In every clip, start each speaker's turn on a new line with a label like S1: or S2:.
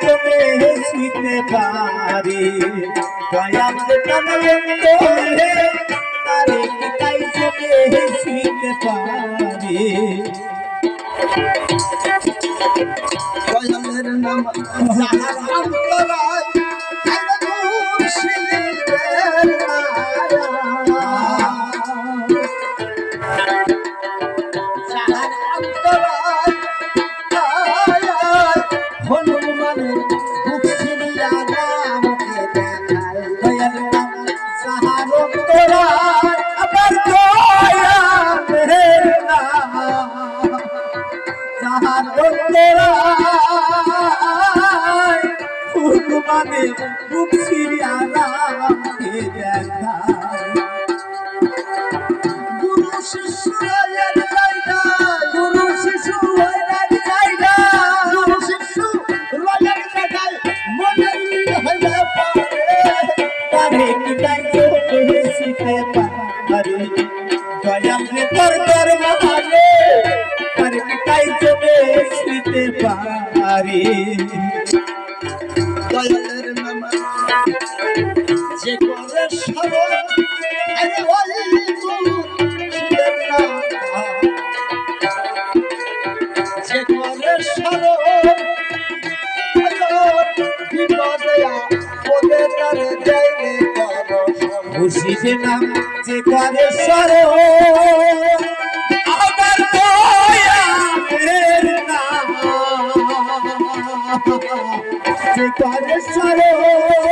S1: জমে শুনতে পারি দয়াল অন্তরে তারে তাই তুমি শুনতে পারি দয়ালের নাম যাহার অন্তরায় ভগবানে মুখ সিরিয়া রামকে দেখায় গুরু শিষ্য গুরু শিশু গুরু শিশু পারে শিবের নাম যে করে সরল আমার দয়ালের নাম। যে করে সরল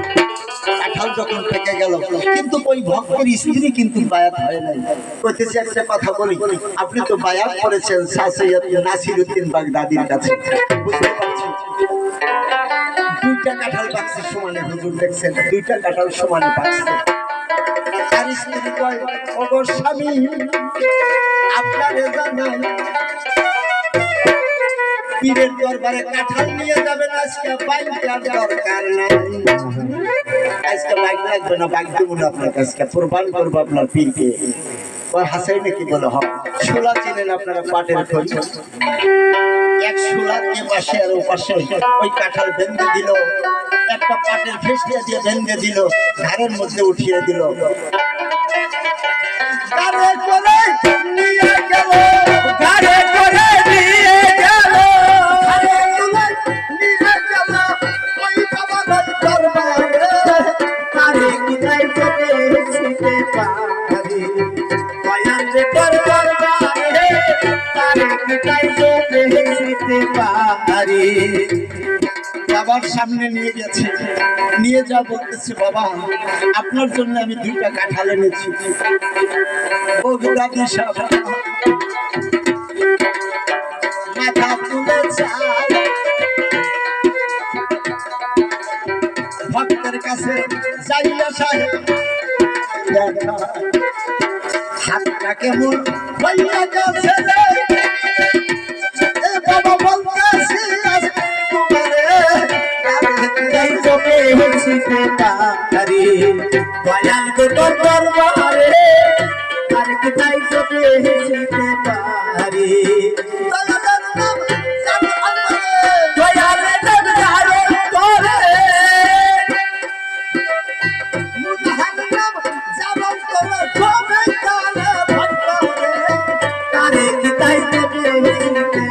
S1: যখন পেকে গেল, কিন্তু ওই ভক্তের স্ত্রী কিন্তু বায়াত হয় নাই। কইতেছি, একটা কথা বলি, আপনি তো বায়াত করেছেন সাসৈয়দ নাসিরউদ্দিন বাগদাদির কাছে। দুইটা কাঁঠাল পাকছে সমানে, হুজুর দেখছেন? দুইটা কাঁঠাল সমানে পাকছে আপনারে জানাই পীরের দরবারে কাঁঠাল নিয়ে যাবেন আজকে বাইকটা দরকার নাই। আজকে বাইক লাগবে না, বাইক দেবো না আপনার আজকে কোরবান করব আপনার পীরকে। ওই হাসাই নাকি বলে হ শোলা চিনেন আপনারা পাটের খোঁজ এক শোলার এ আর ও ওই কাঁঠাল বেঁধে দিল। একটা পাটের ফেসিয়া দিয়ে বেঁধে দিল। ঘাড়ের মধ্যে উঠিয়ে দিল। পারি দয়াল রে তোর দরবারে তারে কি যাই চোখে শিখতে বাবার সামনে নিয়ে গেছে। নিয়ে যা বলতেছে, বাবা, আপনার জন্য আমি দুইটা কাঁঠাল এনেছি। বগুড়াদি সাহেব মাথা তুলে চায় ভক্তের কাছে যাইয়া সাহেব। দেখা হাতটা কেমন হইয়া গেছে রে? বাবা বলতেছি, আজ তোমারে জমে হইছিতে তারি দয়াল গো তোর দরবারে আর কি তাই জমে হইছিতে পারি তাই জমে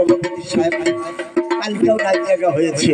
S1: সভাপতি সাহেব কালকেও রাত জায়গা হয়েছে।